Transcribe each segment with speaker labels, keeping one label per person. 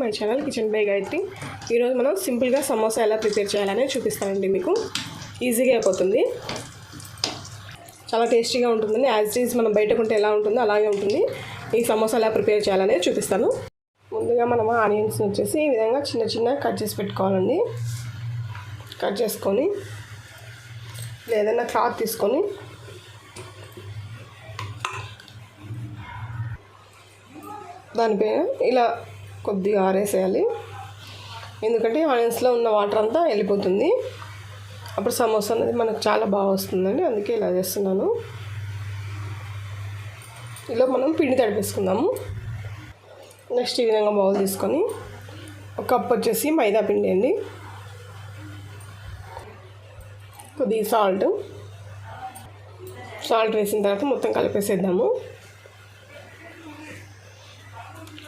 Speaker 1: My channel kitchen by Gayathri ఈరోజు మనం సింపుల్గా సమోసా ఎలా ప్రిపేర్ చేయాలని చూపిస్తానండి మీకు. ఈజీగా అయిపోతుంది. చాలా టేస్టీగా ఉంటుందండి. యాజ్ ఈజ్ మనం బయట కొంటే ఎలా ఉంటుందో అలాగే ఉంటుంది. ఈ సమోసా ఎలా ప్రిపేర్ చేయాలనే చూపిస్తాను. ముందుగా మనం ఆనియన్స్ వచ్చేసి ఈ విధంగా చిన్న చిన్న కట్ చేసి పెట్టుకోవాలండి. కట్ చేసుకొని లేదన్నా క్లాత్ తీసుకొని దానిపైన ఇలా కొద్దిగా ఆరేసేయాలి. ఎందుకంటే ఆనియన్స్లో ఉన్న వాటర్ అంతా వెళ్ళిపోతుంది. అప్పుడు సమోసా అనేది మనకు చాలా బాగా వస్తుందండి. అందుకే ఇలా చేస్తున్నాను. ఇలా మనం పిండి తడిపేసుకుందాము. నెక్స్ట్ ఈ విధంగా బౌల్ తీసుకొని ఒక కప్ వచ్చేసి మైదా పిండి అండి. కొద్దిగా సాల్ట్. సాల్ట్ వేసిన తర్వాత మొత్తం కలిపేసేద్దాము.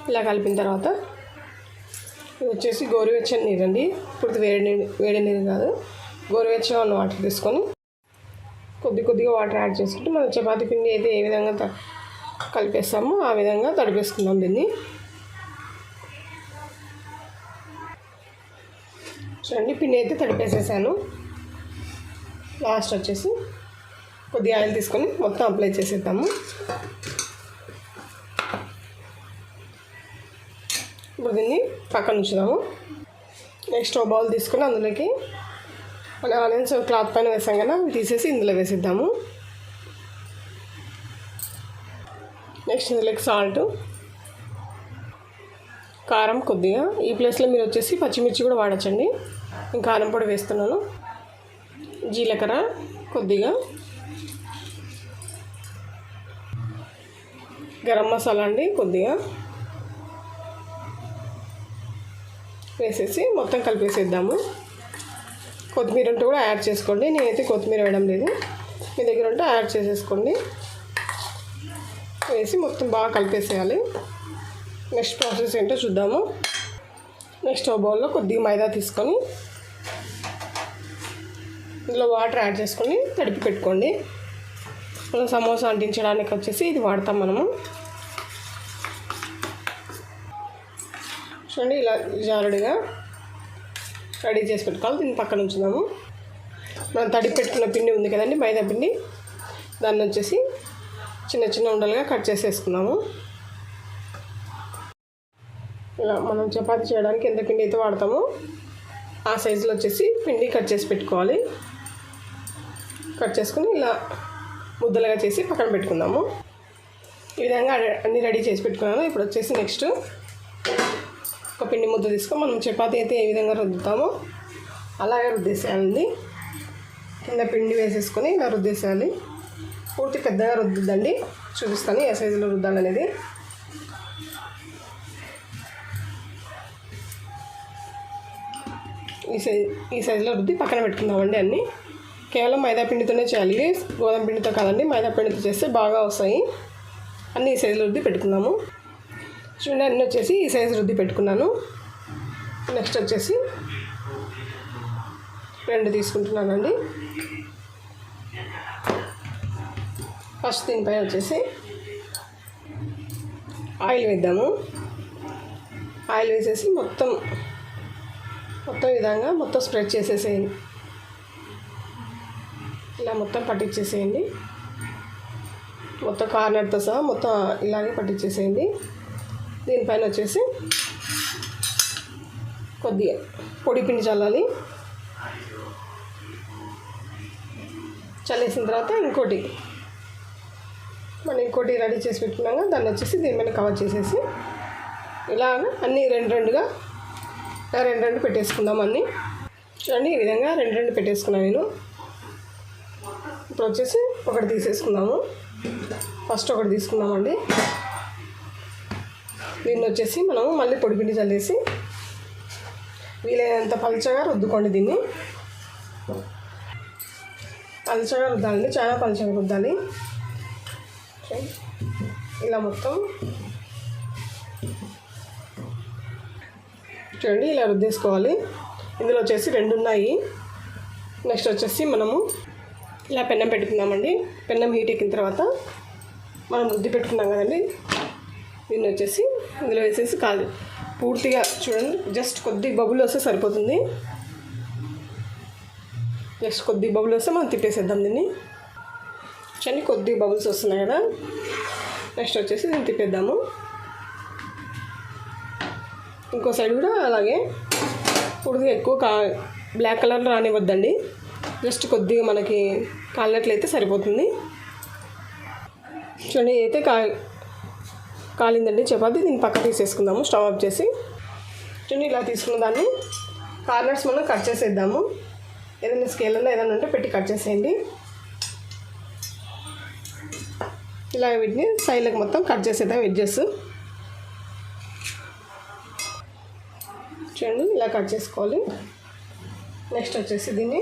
Speaker 1: ఇలా కలిపిన తర్వాత ఇది వచ్చేసి గోరువెచ్చని నీరు అండి ఇప్పుడు వేడి నీరు వేడి నీరు కాదు. గోరువెచ్చగా ఉన్న వాటర్ తీసుకొని కొద్ది కొద్దిగా వాటర్ యాడ్ చేసుకుంటే మనం చపాతి పిండి అయితే ఏ విధంగా కలిపేస్తామో ఆ విధంగా తడిపేసుకుందాం దీన్ని. చూడండి పిండి అయితే తడిపేసేసాను. లాస్ట్ వచ్చేసి కొద్దిగా ఆయిల్ తీసుకొని మొత్తం అప్లై చేసేద్దాము. ఇప్పుడు దీన్ని పక్కన ఉంచుదాము. నెక్స్ట్ ఒక బౌల్ తీసుకొని అందులోకి మన ఆనియన్స్ క్లాత్ పైన వేసాం కదా అవి తీసేసి ఇందులో వేసిద్దాము. నెక్స్ట్ ఇందులోకి సాల్ట్ కారం కొద్దిగా. ఈ ప్లేస్లో మీరు వచ్చేసి పచ్చిమిర్చి కూడా వాడచ్చండి. నేను కారం పొడి వేస్తున్నాను. జీలకర్ర కొద్దిగా. గరం మసాలా అండి కొద్దిగా. వేసేసి మొత్తం కలిపేసేద్దాము. కొత్తిమీర ఉంటే కూడా యాడ్ చేసుకోండి. నేనైతే కొత్తిమీర వేయడం లేదు. మీ దగ్గర ఉంటే యాడ్ చేసేసుకోండి. వేసి మొత్తం బాగా కలిపేసేయాలి. నెక్స్ట్ ప్రాసెస్ ఏంటో చూద్దాము. నెక్స్ట్ ఓ బౌల్లో కొద్దిగా మైదా తీసుకొని ఇందులో వాటర్ యాడ్ చేసుకొని తడిపి పెట్టుకోండి. మనం సమోసా అంటించడానికి వచ్చేసి ఇది వాడతాం మనము. చూడండి ఇలా జారుడుగా రెడీ చేసి పెట్టుకోవాలి. దీన్ని పక్కన ఉంచుదాము. మనం తడి పెట్టుకున్న పిండి ఉంది కదండి మైదా పిండి. దాన్ని వచ్చేసి చిన్న చిన్న ఉండలుగా కట్ చేసేసుకున్నాము. ఇలా మనం చపాతీ చేయడానికి ఎంత పిండి అయితే వాడతామో ఆ సైజులో వచ్చేసి పిండి కట్ చేసి పెట్టుకోవాలి. కట్ చేసుకుని ఇలా ముద్దలుగా చేసి పక్కన పెట్టుకుందాము. ఈ విధంగా అన్నీ రెడీ చేసి పెట్టుకున్నాను. ఇప్పుడు వచ్చేసి నెక్స్ట్ ఒక పిండి ముద్ద తీసుకొని మనం చపాతి అయితే ఏ విధంగా రుద్దుతామో అలాగే రుద్దేసేయాలండి. కింద పిండి వేసేసుకొని ఇలా రుద్దేసేయాలి. పూర్తి పెద్దగా రుద్దుద్దండి. చూపిస్తాను ఏ సైజులో రుద్దాలనేది ఈ సైజ్ ఈ సైజులో రుద్ది పక్కన పెట్టుకుందామండి అన్నీ. కేవలం మైదా పిండితోనే చేయాలి. గోధుమ పిండితో కాదండి మైదా పిండితో చేస్తే బాగా వస్తాయి. అన్నీ ఈ సైజులో రుద్ది పెట్టుకుందాము. చూడండి అన్నీ వచ్చేసి ఈ సైజు రుద్ది పెట్టుకున్నాను. నెక్స్ట్ వచ్చేసి రెండు తీసుకుంటున్నానండి. ఫస్ట్ దీనిపై వచ్చేసి ఆయిల్ వేద్దాము. ఆయిల్ వేసేసి మొత్తం మొత్తం విధంగా మొత్తం స్ప్రెడ్ చేసేసేయండి. ఇలా మొత్తం పట్టించేసేయండి. మొత్తం కార్నర్తో సహా మొత్తం ఇలాగే పట్టించేసేయండి. దీనిపైన వచ్చేసి కొద్దిగా పొడి పిండి చల్లాలి. చల్లేసిన తర్వాత ఇంకోటి మనం ఇంకోటి రెడీ చేసి పెట్టుకున్నాక దాన్ని వచ్చేసి దీని మీద కవర్ చేసేసి ఇలాగ అన్నీ రెండు రెండుగా రెండు రెండు పెట్టేసుకుందాం అన్నీ. చూడండి ఈ విధంగా రెండు రెండు పెట్టేసుకున్నాను నేను. ఇప్పుడు వచ్చేసి ఒకటి తీసేసుకుందాము. ఫస్ట్ ఒకటి తీసుకుందామండి. దీన్ని వచ్చేసి మనము మళ్ళీ పొడిపిండి చల్లేసి వీలైనంత పలుచగా రుద్దుకోండి దీన్ని. పలుచగా రుద్దాలండి చాలా పలుచగా రుద్దాలి. ఇలా మొత్తం చూడండి ఇలా రుద్దేసుకోవాలి. ఇందులో వచ్చేసి రెండు ఉన్నాయి. నెక్స్ట్ వచ్చేసి మనము ఇలా పెన్నం పెట్టుకుందామండి. పెన్నం హీట్ ఎక్కిన తర్వాత మనం రుద్ది పెట్టుకున్నాం కదండి. దీన్ని వచ్చేసి ఇందులో వేసేసి కాదు. పూర్తిగా చూడండి జస్ట్ కొద్ది బబుల్ వస్తే సరిపోతుంది. జస్ట్ కొద్ది బబుల్ వస్తే మనం తిప్పేసేద్దాం దీన్ని. చూడండి కొద్ది బబుల్స్ వస్తున్నాయి కదా. నెక్స్ట్ వచ్చేసి దీన్ని తిప్పేద్దాము. ఇంకో సైడ్ కూడా అలాగే. పూర్తిగా ఎక్కువ కా బ్లాక్ కలర్ రానివ్వద్దండి. జస్ట్ కొద్దిగా మనకి కాలినట్లయితే సరిపోతుంది. చూడండి అయితే కా కాలిందండి. చపాతి దీన్ని పక్క తీసేసుకుందాము. స్టవ్ ఆఫ్ చేసి చూడండి ఇలా తీసుకున్న దాన్ని కార్నర్స్ మనం కట్ చేసేద్దాము. ఏదైనా స్కేల్లో ఏదైనా ఉంటే పెట్టి కట్ చేసేయండి. ఇలా వీటిని సైడ్లకు మొత్తం కట్ చేసేద్దాం ఎడ్జెస్ చూడండి ఇలా కట్ చేసుకోవాలి. నెక్స్ట్ వచ్చేసి దీన్ని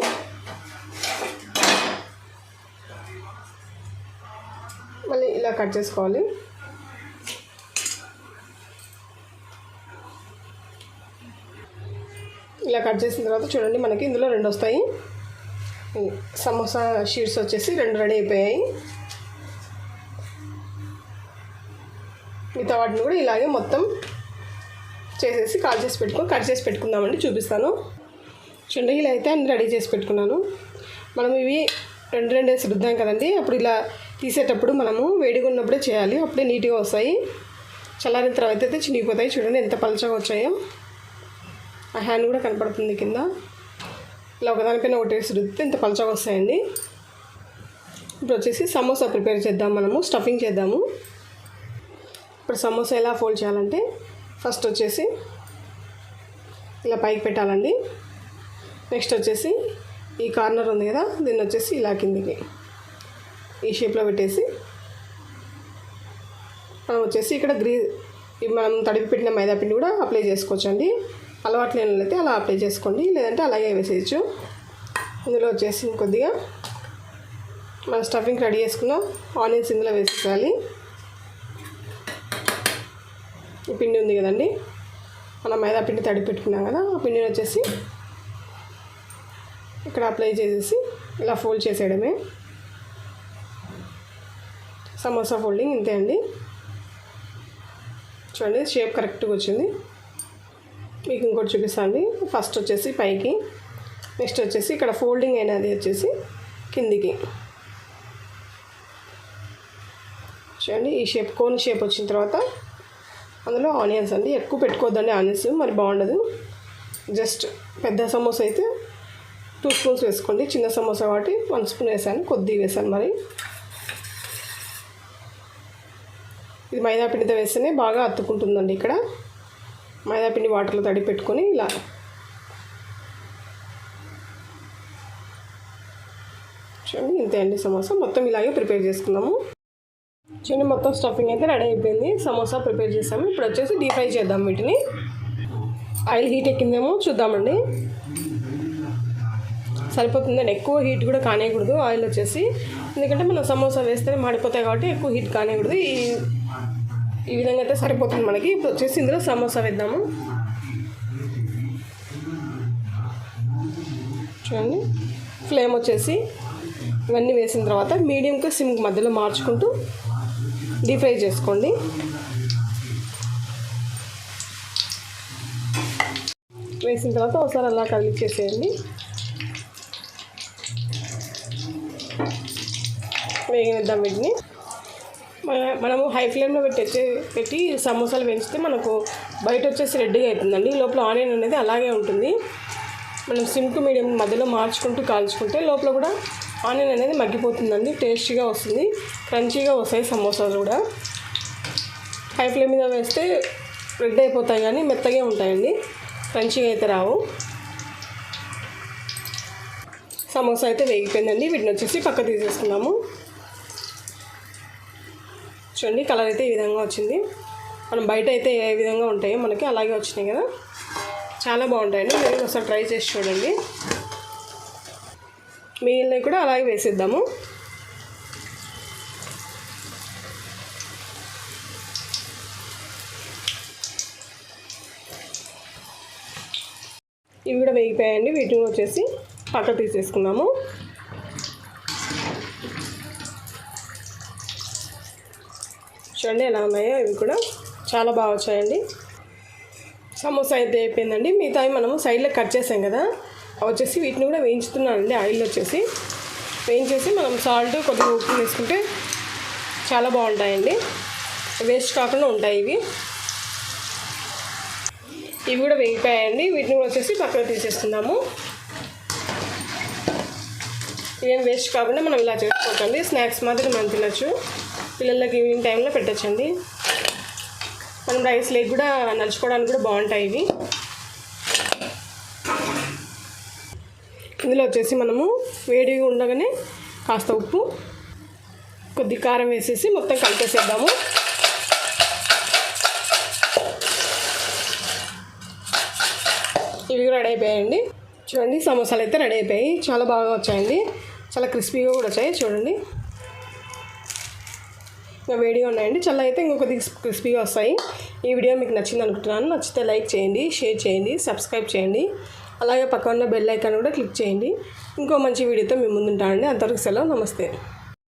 Speaker 1: మళ్ళీ ఇలా కట్ చేసుకోవాలి. ఇలా కట్ చేసిన తర్వాత చూడండి మనకి ఇందులో రెండు వస్తాయి. సమోసా షీట్స్ వచ్చేసి రెండు రెడీ అయిపోయాయి. మిగతా వాటిని కూడా ఇలాగే మొత్తం చేసేసి కాల్ చేసి పెట్టుకొని కట్ చేసి పెట్టుకుందామండి చూపిస్తాను. చూడండి ఇలా అయితే అన్ని రెడీ చేసి పెట్టుకున్నాను. మనం ఇవి రెండు రెండు వేసి రుద్దాం కదండి. అప్పుడు ఇలా తీసేటప్పుడు మనము వేడిగా ఉన్నప్పుడే చేయాలి. అప్పుడే నీట్గా వస్తాయి. చల్లారిన తర్వాత అయితే చినిగిపోతాయి. చూడండి ఎంత పలచగా వచ్చాయో. ఆ హ్యాండ్ కూడా కనపడుతుంది కింద. ఇలా ఒకదానిపైన ఒకటి వేసి రుద్దితే ఇంత పలచగా వస్తాయండి. ఇప్పుడు వచ్చేసి సమోసా ప్రిపేర్ చేద్దాం మనము స్టఫింగ్ చేద్దాము. ఇప్పుడు సమోసా ఎలా ఫోల్డ్ చేయాలంటే ఫస్ట్ వచ్చేసి ఇలా పైకి పెట్టాలండి. నెక్స్ట్ వచ్చేసి ఈ కార్నర్ ఉంది కదా దీన్ని వచ్చేసి ఇలా కిందికి ఈ షేప్లో పెట్టేసి మనం వచ్చేసి ఇక్కడ గ్రీ మనం తడిపి పెట్టిన మైదా పిండి కూడా అప్లై చేసుకోవచ్చండి. అలవాటు లేనైతే అలా అప్లై చేసుకోండి. లేదంటే అలాగే వేసేయచ్చు. ఇందులో వచ్చేసి కొద్దిగా మన స్టఫింగ్ రెడీ చేసుకున్న. ఆనియన్స్ ఇందులో వేసేయాలి ఈ పిండి ఉంది కదండి. మనం మైదా పిండి తడి పెట్టుకున్నాం కదా ఆ పిండిని వచ్చేసి ఇక్కడ అప్లై చేసేసి ఇలా ఫోల్డ్ చేసేయడమే. సమోసా ఫోల్డింగ్ ఇంతే అండి. చూడండి షేప్ కరెక్ట్గా వచ్చింది. మీకు ఇంకోటి చూపిస్తాను ఫస్ట్ వచ్చేసి పైకి నెక్స్ట్ వచ్చేసి ఇక్కడ ఫోల్డింగ్ అయినది వచ్చేసి కిందికి. చూడండి ఈ షేప్ కోన్ షేప్ వచ్చిన తర్వాత అందులో ఆనియన్స్ అండి. ఎక్కువ పెట్టుకోవద్దండి ఆనియన్స్ మరి బాగుండదు. జస్ట్ పెద్ద సమోసా అయితే టూ స్పూన్స్ వేసుకోండి. చిన్న సమోసా కాబట్టి వన్ స్పూన్ వేసాను కొద్దిగా వేసాను మరి. ఇది మైదా పిండితో వేస్తేనే బాగా అత్తుకుంటుందండి ఇక్కడ. మైదాపిండి వాటర్లో తడి పెట్టుకొని ఇలా చూడండి ఇంతే అండి సమోసా. మొత్తం ఇలాగే ప్రిపేర్ చేసుకున్నాము. చూడండి మొత్తం స్టఫింగ్ అయితే రెడీ అయిపోయింది. సమోసా ప్రిపేర్ చేసాము. ఇప్పుడు వచ్చేసి డీప్ ఫ్రై చేద్దాం వీటిని. ఆయిల్ హీట్ ఎక్కిందేమో చూద్దామండి. సరిపోతుందండి. ఎక్కువ హీట్ కూడా కానేయకూడదు. ఆయిల్ వచ్చేసి. ఎందుకంటే మనం సమోసా వేస్తేనే మాడిపోతాయి కాబట్టి ఎక్కువ హీట్ కానేయకూడదు. ఈ ఈ విధంగా అయితే సరిపోతుంది మనకి. ఇప్పుడు వచ్చేసి ఇందులో సమోసా వేద్దాము. చూడండి. ఫ్లేమ్ వచ్చేసి ఇవన్నీ వేసిన తర్వాత మీడియంకి సిమ్ మధ్యలో మార్చుకుంటూ డీప్ ఫ్రై చేసుకోండి. వేసిన తర్వాత ఒకసారి అలా కలిపేసేయండి. వేగనిద్దాం వీటిని. మనము హై ఫ్లేమ్లో పెట్టి పెట్టి సమోసాలు పెంచితే మనకు బయట వచ్చేసి రెడ్గా అవుతుందండి లోపల ఆనియన్ అనేది అలాగే ఉంటుంది. మనం సిమ్ టు మీడియం మధ్యలో మార్చుకుంటూ కాల్చుకుంటే లోపల కూడా ఆనియన్ అనేది మగ్గిపోతుందండి. టేస్టీగా వస్తుంది. క్రంచీగా వస్తాయి సమోసాలు కూడా. హై ఫ్లేమ్ మీద వేస్తే రెడ్ అయిపోతాయి కానీ మెత్తగా ఉంటాయండి. క్రంచీగా అయితే రావు. సమోసా అయితే వేగిపోయిందండి. వీటిని వచ్చేసి పక్క తీసేసుకున్నాము చూడండి కలర్ అయితే ఈ విధంగా వచ్చింది. మనం బయట అయితే ఏ విధంగా ఉంటాయో మనకి అలాగే వచ్చినాయి కదా. చాలా బాగుంటాయండి. మీరు ఒకసారి ట్రై చేసి చూడండి. మిగిలినవి కూడా అలాగే వేసేద్దాము. ఇవి కూడా వేగిపోయాయండి. వీటిని వచ్చేసి పక్క తీసేసుకున్నాము చూడండి ఎలా ఉన్నాయో ఇవి కూడా చాలా బాగా వచ్చాయండి. సమోసా అయితే అయిపోయిందండి. మిగతా మనము సైడ్లో కట్ చేసాం కదా వచ్చేసి వీటిని కూడా వేయించుతున్నానండి ఆయిల్ వచ్చేసి. వేయించేసి మనం సాల్ట్ కొద్దిగా ఉప్పు వేసుకుంటే చాలా బాగుంటాయండి. వేస్ట్ కాకుండా ఉంటాయి ఇవి. ఇవి కూడా వేగిపోయాయండి. వీటిని కూడా వచ్చేసి పక్కన తీసేసుకుందాము ఇవేం వేస్ట్ కాకుండా మనం ఇలా చేసుకోవచ్చండి స్నాక్స్ మాత్రం మనం తినచ్చు. పిల్లలకి ఈవినింగ్ టైంలో పెట్టచ్చండి. మనం రైస్ లేక్ కూడా నలుచుకోవడానికి కూడా బాగుంటాయి ఇవి. ఇందులో వచ్చేసి మనము వేడిగా ఉండగానే కాస్త ఉప్పు కొద్ది కారం వేసేసి మొత్తం కలిపేసేద్దాము. ఇవి కూడా రెడీ అయిపోయాయండి. చూడండి సమోసాలు అయితే రెడీ అయిపోయాయి. చాలా బాగా వచ్చాయండి. చాలా క్రిస్పీగా కూడా వచ్చాయి. చూడండి. వేడిగా ఉన్నాయండి. చల్ల అయితే ఇంకొకటి క్రిస్పీగా వస్తాయి. ఈ వీడియో మీకు నచ్చింది అనుకుంటున్నాను. నచ్చితే లైక్ చేయండి షేర్ చేయండి సబ్స్క్రైబ్ చేయండి. అలాగే పక్కన ఉన్న బెల్ ఐకాన్ కూడా క్లిక్ చేయండి. ఇంకో మంచి వీడియోతో మేము ముందుంటామండి అంతవరకు సెలవు. నమస్తే.